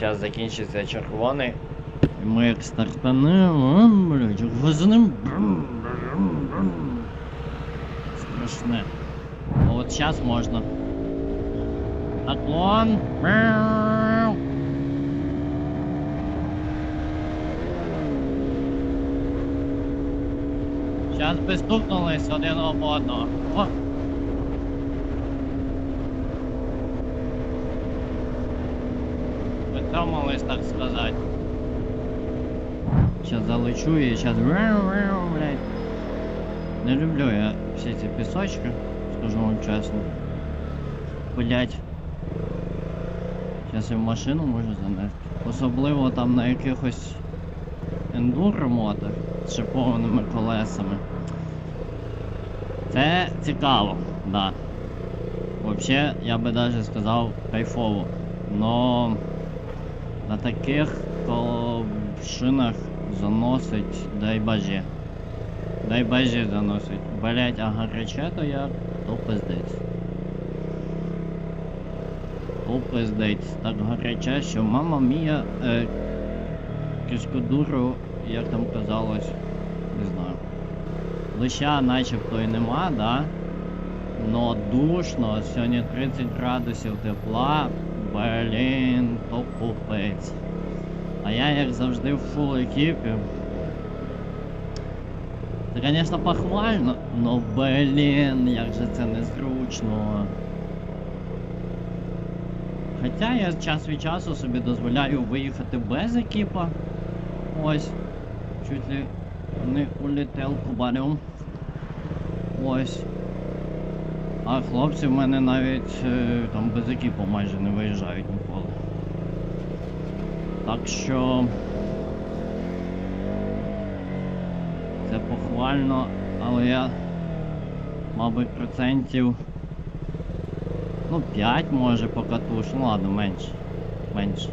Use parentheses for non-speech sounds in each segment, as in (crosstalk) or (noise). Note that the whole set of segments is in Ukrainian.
Зараз закінчиться червоний. І ми як стартанемо, блядь, як газаним. Страшне. А от зараз можна. Мяу. Зараз би стукнулись один об одного. Притомились, так сказати. Сейчас залечу и сейчас... блядь. Не люблю я всі ці пісочки, скажу вам чесно. Блять. Зараз я в машину можу занести. Особливо там на якихось ендуро-мотах з шипованими колесами. Це цікаво, да. Вообще, я би даже сказав кайфово. Но на таких шинах заносить, дай боже. Дай боже заносить. Блять, а гаряче то як, то пиздець. То пиздець. Так гаряче, що мама мія е, кишкодуру, як там казалось, не знаю. Лища начебто і нема, да? Но душно, сьогодні 30 градусів тепла, блін, то купець. А я, як завжди, в фул екіпі. Це, звісно, похвально, но блін, як же це незручно. Хоча я час від часу собі дозволяю виїхати без екіпа. Ось. Чуть ли не улетел кубарем. Ось. А хлопці в мене навіть е, там без екіпу майже не виїжджають ніколи. Так що це похвально, але я, мабуть, процентів ну 5 може покатуш, ну ладно, менше. Менше.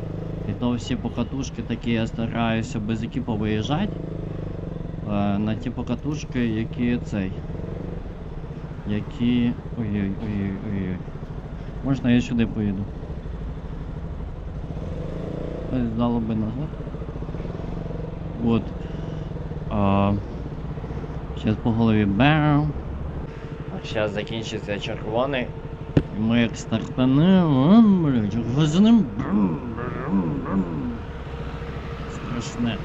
І то всі покатушки такі я стараюся без екіпа виїжджати. Е, на ті покатушки, які цей. Які. Ой-ой, ой-ой, ой-ой. Можна я сюди поїду? Ось Дало би назад. Вот. А, сейчас по голові бам. Зараз закінчиться червоний. І ми як стартанемо. Страшне.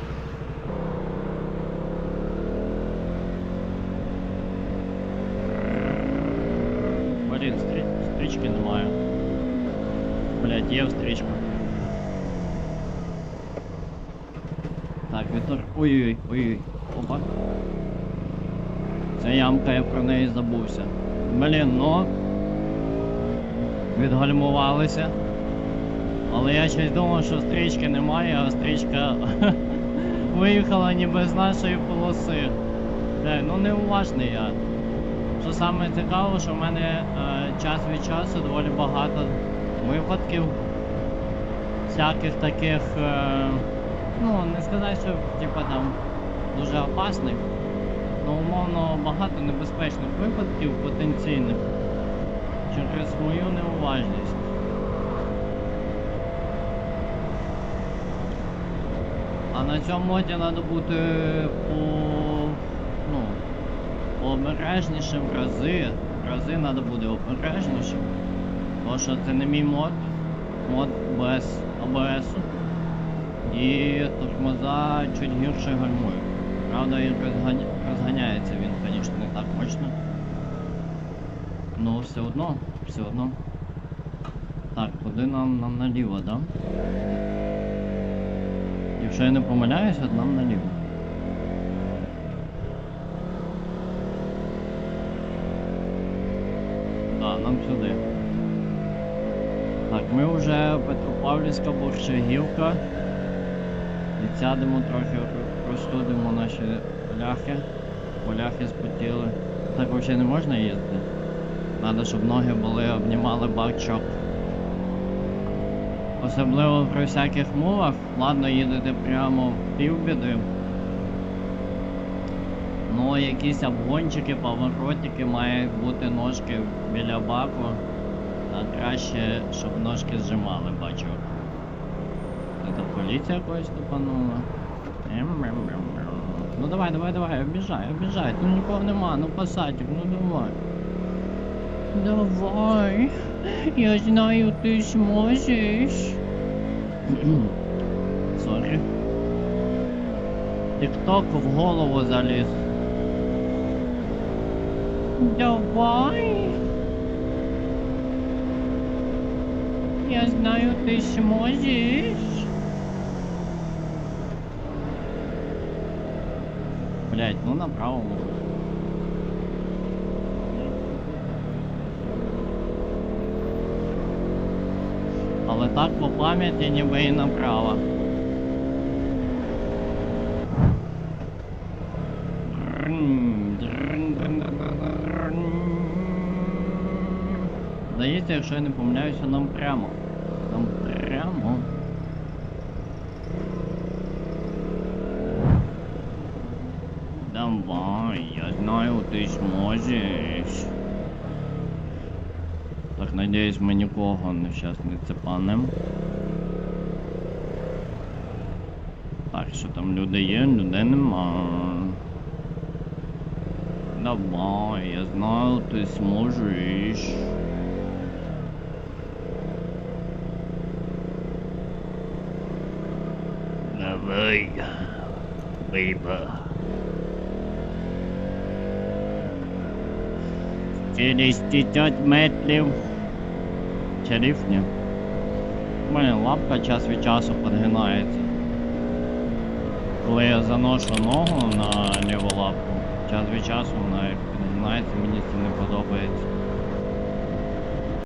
Блін, стрі... стрічки немає. Блядь, є стрічка. Так, Вітор. Ой-ой-ой, ой-ой. Опа. Це ямка, я про неї забувся. Блін, ну. Відгальмувалися. Але я щось думав, що стрічки немає, а стрічка (laughs) виїхала ніби з нашої полоси. Бля, ну неуважний я. Що саме цікаво, що в мене е, час від часу доволі багато випадків всяких таких, е, ну не сказати, що типа там дуже опасних, але умовно багато небезпечних випадків потенційних через мою неуважність. А на цьому моді треба бути по, ну, обережнішим в рази. В рази треба бути обережнішим. Тому що це не мій мод. Мод без АБС. І тормоза чуть гірше гальмують. Правда, і розганя... розганяється він, звісно, не так мощно. Ну, все одно, все одно. Так, куди нам, нам наліво, да? Якщо я не помиляюся, нам наліво. Нам сюди. Так, ми вже Петропавлівська Борщагівка. Відсядемо трохи, розсудимо наші ляхи. Поляхи спотіли. Так взагалі не можна їздити. Надо, щоб ноги були, обнімали бачок. Особливо при всяких мовах, ладно їдете прямо в півбіди. Ну, якісь обгончики, поворотики мають бути ножки біля баку. А краще, щоб ножки зжимали бачок. поліція когось тупанула. Ем-ем-ем-ем. Ну давай, давай, давай, обіжай, обіжай. Тут нікого нема, ну посадик, ну давай. Давай. Я знаю, ти зможеш. Сорі. Тік-ток в голову заліз. Давай. Я знаю, ти зможеш. Блять, ну направо. Але так по пам'яті ніби і направо. Здається, якщо я не помиляюся, нам прямо. Нам прямо. Давай, я знаю, ты сможешь. Так, надіюсь, ми нікого не щас не цепанем. Так, що там люди є, людей нема. Давай, я знаю, ти зможеш. Давай, бейба. Через 50 метрів. Черів, ні. У мене лапка час від часу підгинається. Коли я заношу ногу на ліву лапку, час від часу вона підгинається, мені це не подобається.